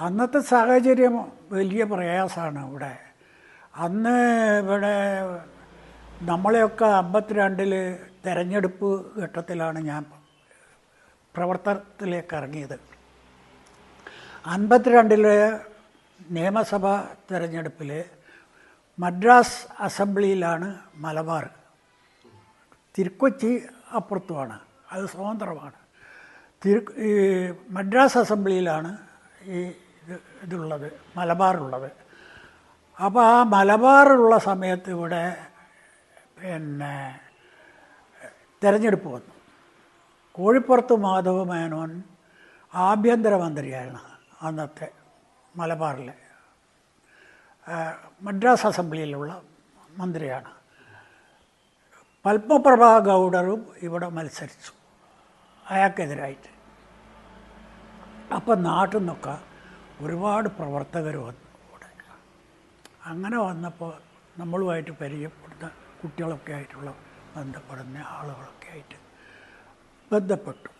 അന്നത്തെ സാഹചര്യം വലിയ പ്രയാസമാണ് ഇവിടെ. അന്ന് ഇവിടെ നമ്മളെയൊക്കെ അമ്പത്തിരണ്ടിൽ തെരഞ്ഞെടുപ്പ് ഘട്ടത്തിലാണ് ഞാൻ പ്രവർത്തനത്തിലേക്ക് ഇറങ്ങിയത്. അൻപത്തിരണ്ടിലെ നിയമസഭാ തെരഞ്ഞെടുപ്പിൽ മദ്രാസ് അസംബ്ലിയിലാണ് മലബാർ. തിരുക്കൊച്ചി അപ്പുറത്തുമാണ്. അത് സ്വതന്ത്രമാണ്. തിരു മദ്രാസ് അസംബ്ലിയിലാണ് ഈ ഇതുള്ളത് മലബാറുള്ളത്. അപ്പോൾ ആ മലബാറുള്ള സമയത്ത് ഇവിടെ പിന്നെ തിരഞ്ഞെടുപ്പ് വന്നു. കോഴിപ്പുറത്ത് മാധവ മേനോൻ ആഭ്യന്തരമന്ത്രിയായിരുന്നു അന്നത്തെ മലബാറിലെ. മദ്രാസ് അസംബ്ലിയിലുള്ള മന്ത്രിയാണ്. പത്മപ്രഭ ഗൗഡറും ഇവിടെ മത്സരിച്ചു. അയാൾക്കെതിരായിട്ട്. അപ്പം നാട്ടിൽ നിന്നൊക്കെ ഒരുപാട് പ്രവർത്തകർ വന്നു അങ്ങനെ വന്നപ്പോൾ നമ്മളുമായിട്ട് പരിചയപ്പെടുന്ന കുട്ടികളൊക്കെ ആയിട്ടുള്ള ബന്ധപ്പെടുന്ന ആളുകളൊക്കെ ആയിട്ട് ബന്ധപ്പെട്ടു.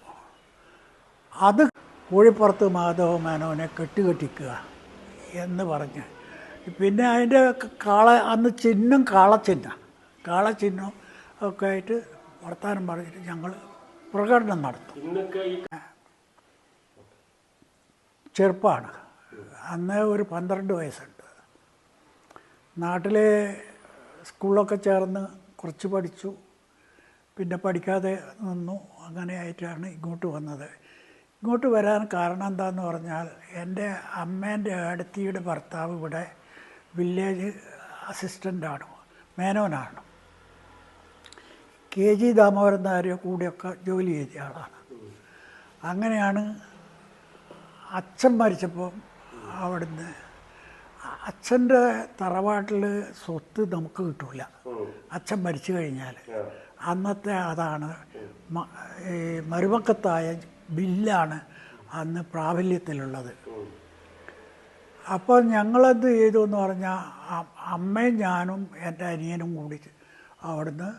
അത് കോഴിപ്പുറത്ത് മാധവ മേനോനെ കെട്ടുകെട്ടിക്കുക എന്ന് പറഞ്ഞ്. പിന്നെ അതിന്റെ കാള അന്ന് ചിഹ്നം കാളച്ചിഹ്ന കാളച്ചിഹ്നം ഒക്കെ ആയിട്ട് വർത്താനം പറഞ്ഞിട്ട് ഞങ്ങൾ പ്രകടനം നടത്തും. ചെറുപ്പമാണ് അന്ന് ഒരു പന്ത്രണ്ട് വയസ്സുണ്ട്. നാട്ടിലെ സ്കൂളൊക്കെ ചേർന്ന് കുറച്ച് പഠിച്ചു. പിന്നെ പഠിക്കാതെ നിന്നു. അങ്ങനെ ആയിട്ടാണ് ഇങ്ങോട്ട് വന്നത്. ഇങ്ങോട്ട് വരാൻ കാരണം എന്താന്ന് പറഞ്ഞാൽ എന്റെ അമ്മേന്റെ അടുത്തിയുടെ ഭർത്താവ് ഇവിടെ വില്ലേജ് അസിസ്റ്റന്റാണ്. മേനോനാണ്. കെ ജി ദാമോദരൻ നായരെ കൂടെയൊക്കെ ജോലി ചെയ്ത ആളാണ്. അങ്ങനെയാണ് അച്ഛൻ മരിച്ചപ്പോൾ അവിടുന്ന് അച്ഛന്റെ തറവാട്ടിൽ സ്വത്ത് നമുക്ക് കിട്ടൂല. അച്ഛൻ മരിച്ചു കഴിഞ്ഞാൽ. അന്നത്തെ അതാണ് ഈ മരുമക്കത്തായ ബില്ലാണ് അന്ന് പ്രാബല്യത്തിലുള്ളത്. അപ്പോൾ ഞങ്ങളെന്ത് ചെയ്തു എന്ന് പറഞ്ഞാൽ അമ്മയും ഞാനും എന്റെ അനിയനും കൂടി അവിടുന്ന്